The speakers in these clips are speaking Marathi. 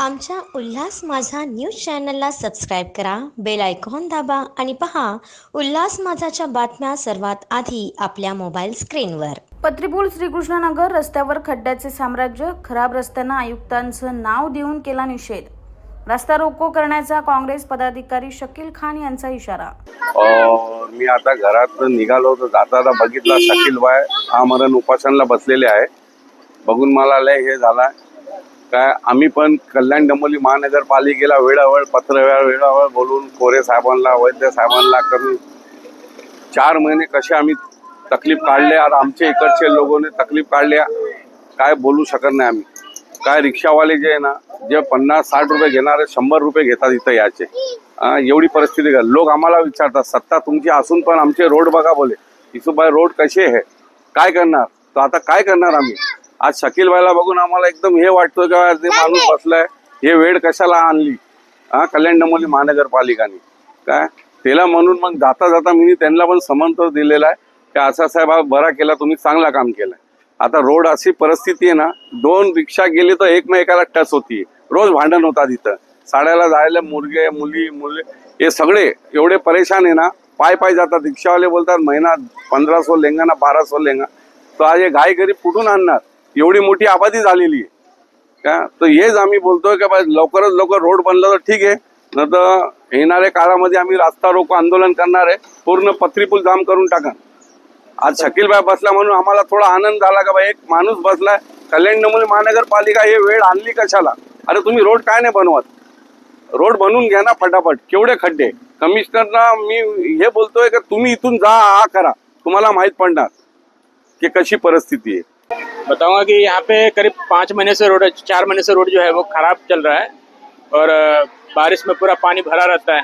आमच्या उल्हास माझा न्यूज चॅनलला सबस्क्राईब करा बेल आयकॉन दाबा आणि पहा उल्हास माझाच्या बातम्या सर्वात आधी आपल्या मोबाईल स्क्रीनवर. पत्रीपूल श्रीकृष्णनगर रस्त्यावर खड्ड्याचे साम्राज्य खराब रस्त्यांना आयुक्तांचं नाव देऊन केला निषेध. रस्ता रोको करण्याचा काँग्रेस पदाधिकारी शकील खान यांचा इशारा. मी आता घरात निघालो तर जाताना बघितला शकील बाय आमरण उपासनला बसलेले आहे. बघून मला लय हे झाला. काय? आम्ही पण कल्याण डंबोली महानगरपालिकेला वेळावेळ पत्र वेळा बोलून कोरे साहेबांना वैद्य साहेबांना कमी चार महिने कसे आम्ही तकलीफ काढले आता आमचे इकडचे लोकांनी तकलीफ काढल्या काय बोलू शकत नाही आम्ही. काय रिक्षावाले जे आहे ना जे पन्नास साठ रुपये घेणारे शंभर रुपये घेतात इथं याचे. एवढी परिस्थिती आहे. लोक आम्हाला विचारतात सत्ता तुमची असून पण आमचे रोड बघा बोले. इसुबाई रोड कसे आहे? काय करणार? तर आता काय करणार आम्ही? आज शकील बाईला बघून आम्हाला एकदम हे वाटतं का ते माणूस बसलाय. हे वेळ कशाला आणली? हा कल्याण डंबोली महानगरपालिकाने. काय? त्याला म्हणून मग जाता जाता मी त्यांना पण समंत दिलेला आहे. की असा साहेब हा बरा केला तुम्ही चांगला काम केलंय आता रोड अशी परिस्थिती आहे ना दोन रिक्षा गेली तर एकमेकाला टच होती. रोज भांडण होतात इथं. साड्याला जायला मुलगे मुली मुले हे सगळे एवढे परेशान आहे ना पाय पाय जातात. रिक्षावाले बोलतात महिना पंधरा सो लेंगा ना बारा सो लेंगा. तर आज हे गाय गरीब कुठून आणणार? एवढी मोठी आबादी झालेली आहे. का? तर हेच आम्ही बोलतोय की बा लवकरच लवकर रोड बनलं तर ठीक आहे. न तर येणाऱ्या काळामध्ये आम्ही रास्ता रोको आंदोलन करणार आहे. पूर्ण पत्रीपूल जाम करून टाका. आज शकीलबाई बसला म्हणून आम्हाला थोडा आनंद झाला का बाई एक माणूस बसलाय कल्याण नमुने महानगरपालिका हे वेळ आणली कशाला? अरे तुम्ही रोड काय नाही बनवत? रोड बनवून घ्या ना फटाफट. केवढे खड्डे? कमिशनरना मी हे बोलतोय की तुम्ही इथून जा आ करा. तुम्हाला माहीत पडणार की कशी परिस्थिती आहे. बताऊँगा कि यहाँ पे करीब पाँच महीने से रोड, चार महीने से रोड जो है वो खराब चल रहा है और बारिश में पूरा पानी भरा रहता है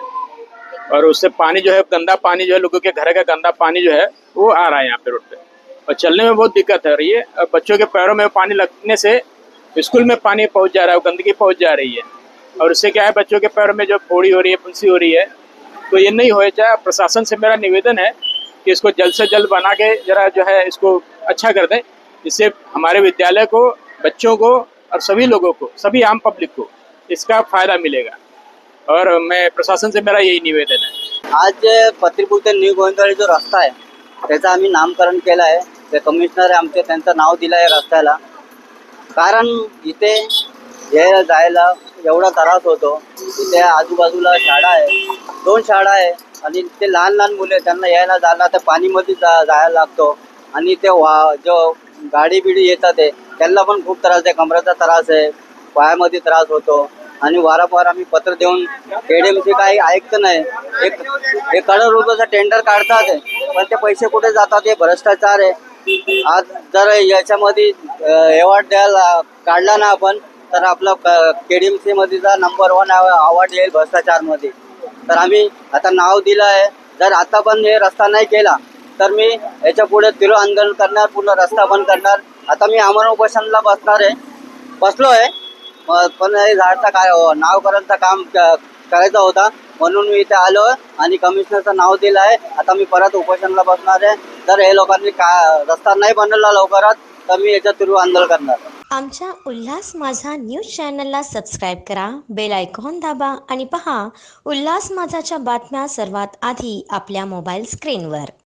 और उससे पानी जो है, गंदा पानी जो है, लोगों के घर का गंदा पानी जो है, वो आ रहा है यहाँ पे रोड पे। और चलने में बहुत दिक्कत हो। रही है और बच्चों के पैरों में पानी लगने से स्कूल में पानी पहुँच जा रहा है गंदगी पहुँच जा रही है। और उससे क्या है, बच्चों के पैरों में जो फोड़ी हो रही है फुंसी हो रही है तो ये नहीं हो जाए प्रशासन से मेरा निवेदन है कि इसको जल्द से जल्द बना के जरा जो है, इसको अच्छा कर दें। इससे हमारे विद्यालय को, बच्चों को और सभी लोगों को, सभी आम पब्लिक को इसका फ़ायदा मिलेगा। और मैं प्रशासन से मेरा यही निवेदन है। आज पत्रीपूर ते न्यू गोविंदवाडी जो रस्ता आहे, त्याचं आम्ही नामकरण केलं आहे. ते कमिशनर आहे आमचे, त्यांचं नाव दिलं आहे रस्त्याला. कारण इथे यायला, जायला एवढा त्रास होतो. इथे आजूबाजूला शाळा आहे. दोन शाळा आहे. आणि ते लहान लहान मुले, त्यांना यायला, जायला, त्या पाणीमध्ये जा, जायला लागतो. आणि ते वा, जो गाडी बिडी येतात आहे. त्यांना पण खूप त्रास आहे. कमराचा त्रास आहे. पायामध्ये त्रास होतो. आणि वारंवार आम्ही पत्र देऊन केडीएमसी काही ऐकत नाही. एक एक करोड रुपयाचा टेंडर काढतात पण ते पैसे कुठे जातात हे भ्रष्टाचार आहे. आज जर याच्यामध्ये अवॉर्ड द्यायला काढला ना आपण तर आपला केडीएमसी मध्येचा नंबर वन अवॉर्ड येईल भ्रष्टाचारमध्ये. तर आम्ही आता नाव दिलं आहे. जर आता पण हे रस्ता नाही केला तर मी याच्यापुढे तिरो आंदोलन करणार पूर्ण रस्ता बंद करणार. आता मी अमर उपोषणला बसणार आहे. बसलो आहे. पण हे झाडचं काय हो, नाव काम करायचा होता. म्हणून मी इथे आलो आणि कमिशनरचं नाव दिलं आहे. आता मी परत उपोषणला बसणार आहे. जर हे लोकांनी का रस्ता नाही बनवला लवकरात तर मी याच्या तिरू आंदोलन करणार. आमच्या उल्हास माझा न्यूज चॅनलला सबस्क्राईब करा बेल आयकॉन दाबा आणि पहा उल्हास माझाच्या बातम्या सर्वात आधी आपल्या मोबाईल स्क्रीनवर.